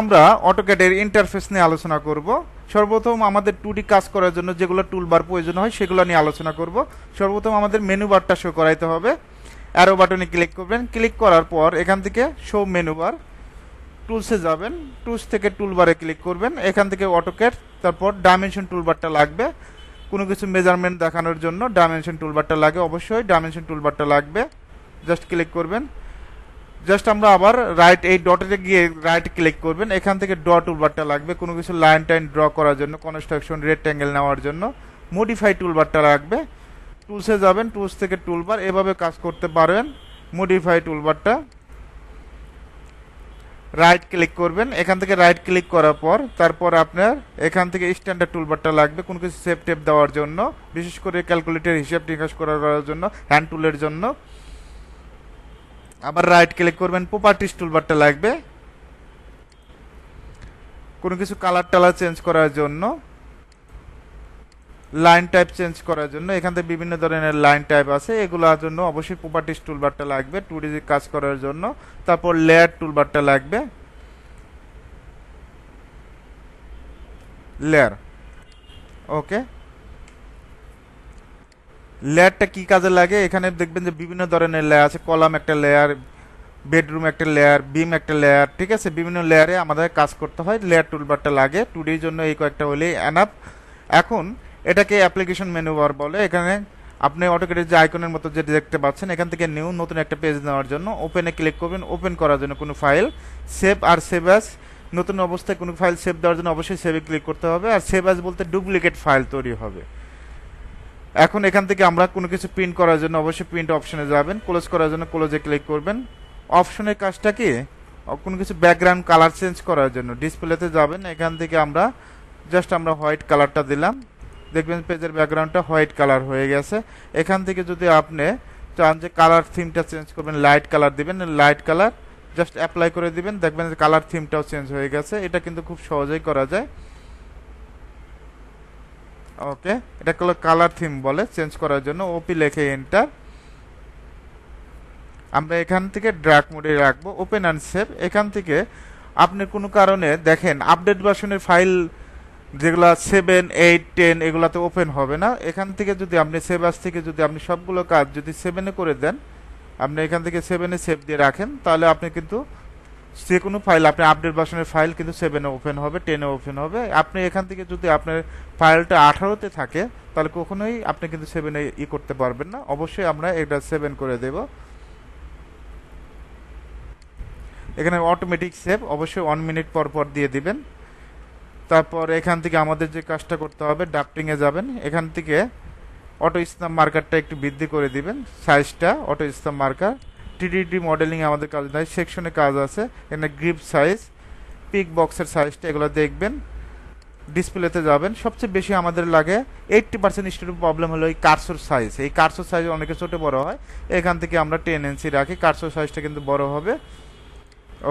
আমরা অটোক্যাডের ইন্টারফেস নিয়ে আলোচনা করব। সর্বপ্রথম আমাদের টুডি কাজ করার জন্য যেগুলো টুলবার প্রয়োজন হয় সেগুলো নিয়ে আলোচনা করব। সর্বপ্রথম আমাদের মেনু বারটা শো করাইতে হবে। অ্যারো বাটনে ক্লিক করবেন। ক্লিক করার পর এখান থেকে শো মেনু বার টুলসে যাবেন। টুলস থেকে টুলবারে ক্লিক করবেন। এখান থেকে অটোক্যাড তারপর ডাইমেনশন টুলবারটা লাগবে। কোনো কিছু মেজারমেন্ট দেখানোর জন্য ডাইমেনশন টুলবারটা লাগে। অবশ্যই ডাইমেনশন টুলবারটা লাগবে। জাস্ট ক্লিক করবেন। জাস্ট আমরা আবার রাইট এই ডটে গিয়ে রাইট ক্লিক করবেন। এখান থেকে ড টুলবারটা লাগবে। কোনো কিছু লাইন টাইন ড্র করার জন্য কনস্ট্রাকশন রেক্ট্যাঙ্গেল নেওয়ার জন্য মডিফাই টুলবারটা লাগবে। টুলসে যাবেন টুলস থেকে টুলবার এভাবে কাজ করতে পারবেন। মডিফাই টুলবারটা রাইট ক্লিক করবেন। এখান থেকে রাইট ক্লিক করার পর, তারপর আপনার এখান থেকে স্ট্যান্ডার্ড টুলবারটা লাগবে। কোনো কিছু সেভ টেপ দেওয়ার জন্য, বিশেষ করে ক্যালকুলেটর হিসাব নিকাশ করার জন্য হ্যান্ড টুলের জন্য। আবার রাইট ক্লিক করবেন প্রপার্টিস টুলবারটা লাগবে। কোনো কিছু কালার টালার চেঞ্জ করার জন্য লাইন টাইপ চেঞ্জ করার জন্য, এখান থেকে বিভিন্ন ধরনের লাইন টাইপ আছে, এগুলোর জন্য অবশ্যই প্রপার্টিস টুলবারটা লাগবে টু কাজ করার জন্য। তারপর লেয়ার টুলবারটা লাগবে। লেয়ার ওকে লেয়ারটা কি কাজে লাগে? এখানে দেখবেন যে বিভিন্ন ধরনের লেয়ার আছে। কলাম একটা লেয়ার, বেডরুম একটা লেয়ার, বিম একটা লেয়ার, ঠিক আছে? বিভিন্ন লেয়ারে আমাদের কাজ করতে হয়। লেয়ার টুলবারটা লাগে। টু ডির জন্য এই কয়েকটা হলেই অ্যানাপ এখন এটাকে অ্যাপ্লিকেশন মেনু বার বলে। এখানে আপনি অটোকেটের যে আইকনের মতো যে দেখতে পাচ্ছেন, এখান থেকে নিউ নতুন একটা পেজ নেওয়ার জন্য ওপেনে ক্লিক করবেন। ওপেন করার জন্য কোনো ফাইল সেভ আর সেভ অ্যাস নতুন অবস্থায় কোনো ফাইল সেভ দেওয়ার জন্য অবশ্যই সেভে ক্লিক করতে হবে। আর সেভ অ্যাস বলতে ডুপ্লিকেট ফাইল তৈরি হবে। এখন এখান থেকে আমরা কোনো কিছু প্রিন্ট করার জন্য অবশ্যই প্রিন্ট অপশনে যাবেন ক্লোজ করার জন্য ক্লোজে ক্লিক করবেন। অপশনের কাজটা কি? কোনো কিছু ব্যাকগ্রাউন্ড কালার চেঞ্জ করার জন্য। ডিসপ্লেতে যাবেন, এখান থেকে আমরা জাস্ট আমরা হোয়াইট কালারটা দিলাম। দেখবেন পেজের ব্যাকগ্রাউন্ডটা হোয়াইট কালার হয়ে গেছে। এখান থেকে যদি আপনি চান যে কালার থিমটা চেঞ্জ করবেন লাইট কালার দিবেন লাইট কালার জাস্ট অ্যাপ্লাই করে দিবেন। দেখবেন কালার থিমটাও চেঞ্জ হয়ে গেছে। এটা কিন্তু খুব সহজেই করা যায়। ওকে এটা হলো কালার থিম বলে চেঞ্জ করার জন্য ওপি লেখে এন্টার আমরা এখান থেকে ড্রাগ মোডে রাখব ওপেন অ্যান্ড সেভ এখান থেকে আপনি কোনো কারণে দেখেন আপডেট ভার্সনের ফাইল যেগুলা সেভেন এইট টেন এগুলাতে ওপেন হবে না। এখান থেকে যদি আপনি সেভাস থেকে যদি আপনি সবগুলো কাজ যদি সেভেনে করে দেন, আপনি এখান থেকে সেভেনে সেভ দিয়ে রাখেন, তাহলে আপনি কিন্তু যে কোনো ফাইল আপনি আপডেট ভার্সনের ফাইল কিন্তু সেভেনে ওপেন হবে টেনে ওপেন হবে। আপনি এখান থেকে যদি আপনার ফাইলটা আঠারোতে থাকে, তাহলে কখনোই আপনি কিন্তু সেভেনে ই করতে পারবেন না। অবশ্যই আমরা এটা সেভেন করে দেব। এখানে অটোমেটিক সেভ অবশ্যই ওয়ান মিনিট পর পর দিয়ে দিবেন। তারপর এখান থেকে আমাদের যে কাজটা করতে হবে ডাফটিংয়ে যাবেন। এখান থেকে অটো ইসলাম মার্কারটা একটু বৃদ্ধি করে দিবেন সাইজটা অটো ইসলাম মার্কার টিডিডি মডেলিং আমাদের কাজ নাই। সেকশনে কাজ আছে। এখানে গ্রিপ সাইজ পিক বক্সের সাইজটা এগুলো দেখবেন। ডিসপ্লেতে যাবেন। সবচেয়ে বেশি আমাদের লাগে এইট্টি পার্সেন্ট স্টুডেন্ট প্রবলেম হলো এই কার্সোর সাইজ এই কার্সোর সাইজ অনেকে ছোটো বড় হয়। এখান থেকে আমরা টেন এনসি রাখি। কার্সোর সাইজটা কিন্তু বড় হবে।